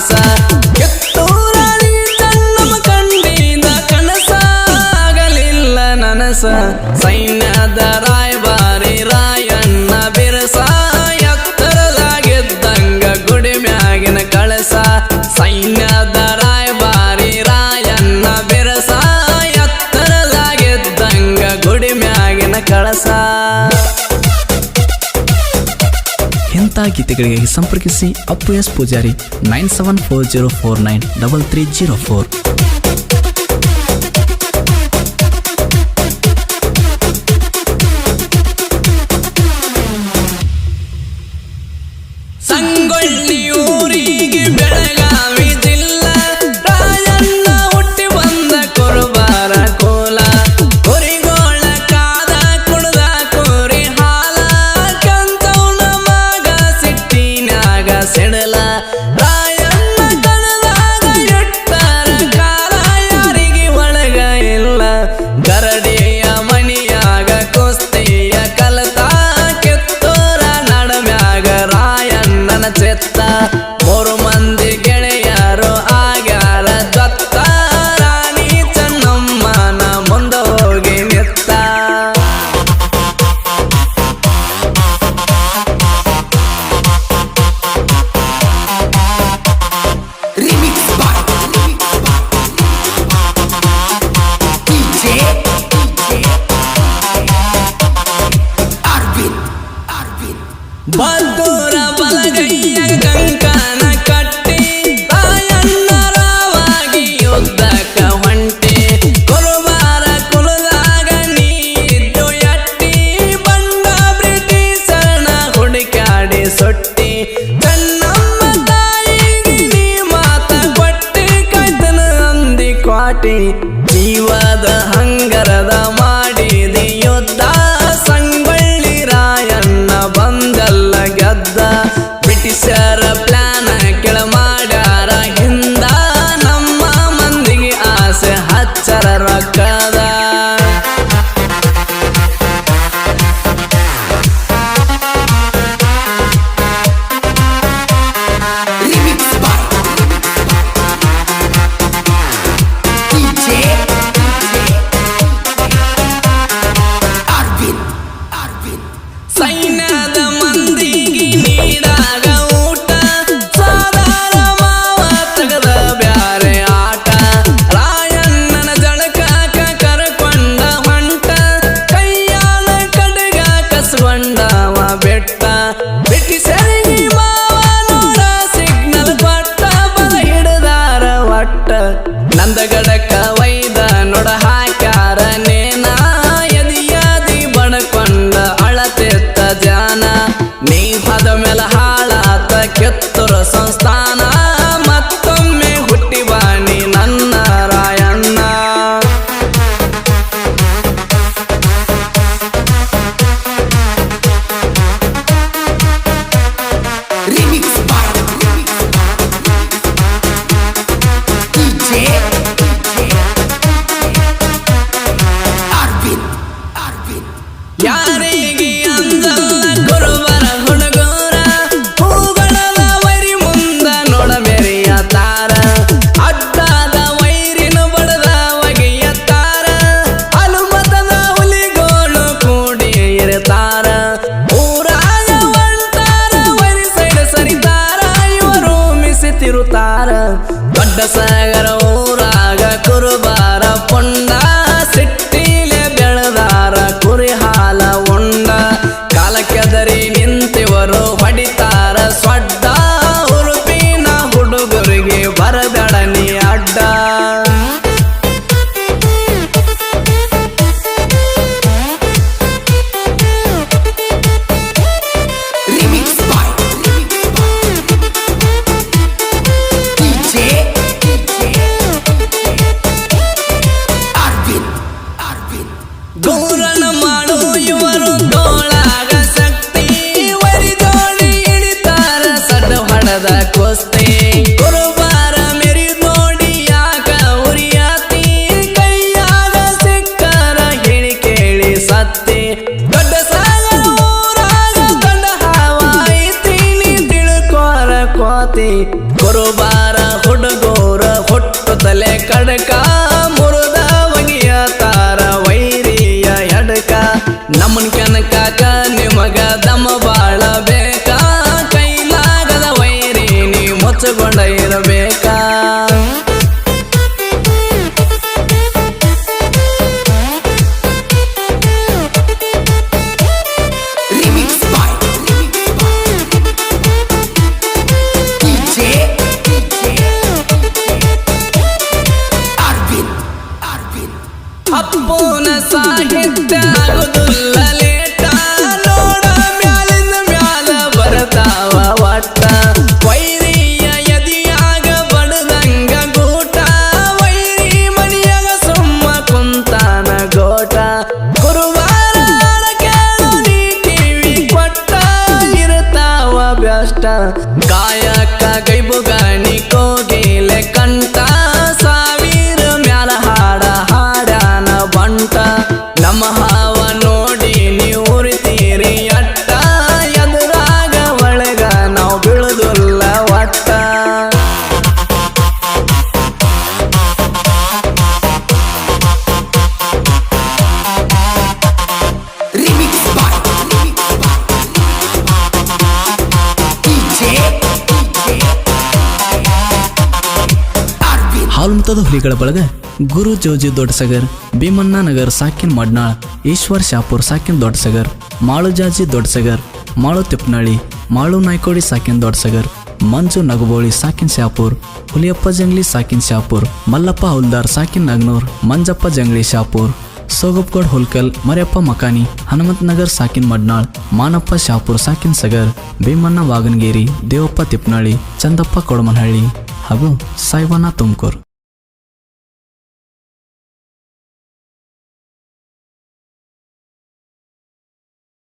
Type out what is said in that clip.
casa. ಕಿತೆಗಳಿಗೆ ಸಂಪರ್ಕಿಸಿ Appu S Pujari nine seven four zero four nine double three zero four ಸಂಗೊಳ್ಳಿಯು ಬಂದೂರ ಬಲಗೈಯ ಕಂಕನ ಕಟ್ಟಿ ರಾಯಣ್ಣರವಾಗಿ ಯುದ್ಧಕ ಹೊಂಟೆ ಕುರುಬಾರ ಕುಲದಾಗ ನೀರಿದ್ದು ಎಟ್ಟಿ ಬಂದ ಬ್ರಿಟಿಷರಣ ಹುಡುಕಾಡಿ ಸೊಟ್ಟಿ ಕಣ್ಣಮ್ಮ ತಾಯಿ ಮಾತ ಕೊಟ್ಟಿ ಕೈತನ ಅಂದಿ ಕ್ವಾಟಿ. ಸಿಗ್ತಾರ ದೊಡ್ಡ ಸಾಗರ ಹುಡುಗಾರ ಹುಡುಗೋರ ಹೊಟ್ಟು ತಲೆ ಕಡಕ, ಮುರುದ ಮಗಿಯ ತಾರ ವೈರಿಯ ಎಡಕ. ನಮ್ಮನ ಕನಕಾಕ ನಿಮಗ ದಮ ಬಾಳ ಬೇಕಾ ಕೈಲಾಗದ ವೈರಿ ನೀ ಮುಚ್ಚಗೊಂಡ ಇರಬೇಕಾ? ಸಾಹಿತ್ಯ ಲೇಟ ಮ್ಯಾಲ ವೈರಿಯ ವೈರಿ ಸುಮ್ಮ ಕುಂತಾನ ಗೋಟ ಗುರುವಾರ ಕೇಳು ನೀ ಟಿವಿ ಕೊಟ್ಟ ಇರ್ತಾವ ಬ್ಯಷ್ಟ ಕಾಯಕ ಗೈಬುಗಾಣಿ ಕೋಗಿಲೆ ಕಂಠ my heart. ಹಾಲುಮತದ ಹುಲಿಗಳ ಬಳಗ ಗುರು ಜೋಜಿ ದೊಡ್ಡಸಗರ್, ಭೀಮಣ್ಣ ನಗರ್ ಸಾಕಿನ್ ಮಡ್ನಾಳ್, ಈಶ್ವರ್ ಶಾಪುರ್ ಸಾಕಿನ್ ದೊಡ್ಡಸಗರ್, ಮಾಳು ಜಾಜಿ ದೊಡ್ಡಸಗರ್, ಮಾಳು ತಿಪ್ಪನಳ್ಳಿ ಮಾಳು ನಾಯ್ಕೋಡಿ ಸಾಕಿನ್ ದೊಡ್ಡಸಗರ್, ಮಂಜು ನಗಬೋಳಿ ಸಾಕಿನ್ ಶಾಪುರ್, ಹುಲಿಯಪ್ಪ ಜಂಗ್ಲಿ ಸಾಕಿನ್ ಶಾಪುರ್, ಮಲ್ಲಪ್ಪ ಹುಲ್ದಾರ್ ಸಾಕಿನ್ ನಗ್ನೂರ್, ಮಂಜಪ್ಪ ಜಂಗ್ಲಿ ಶಾಪುರ್ ಸೋಗಪ್ಗೌಡ್ ಹುಲ್ಕಲ್, ಮರಿಯಪ್ಪ ಮಕಾನಿ, ಹನುಮಂತ ನಗರ್ ಸಾಕಿನ್ ಮಡ್ನಾಳ್, ಮಾನಪ್ಪ ಶಾಪುರ್ ಸಾಕಿನ್ ಸಗರ್, ಭೀಮಣ್ಣ ವಾಗನಗೇರಿ, ದೇವಪ್ಪ ತಿಪ್ಪನಹಳ್ಳಿ ಚಂದಪ್ಪ ಕೊಡಮನಹಳ್ಳಿ ಹಾಗೂ ಸಾಯ್ವನ ತುಮಕೂರು.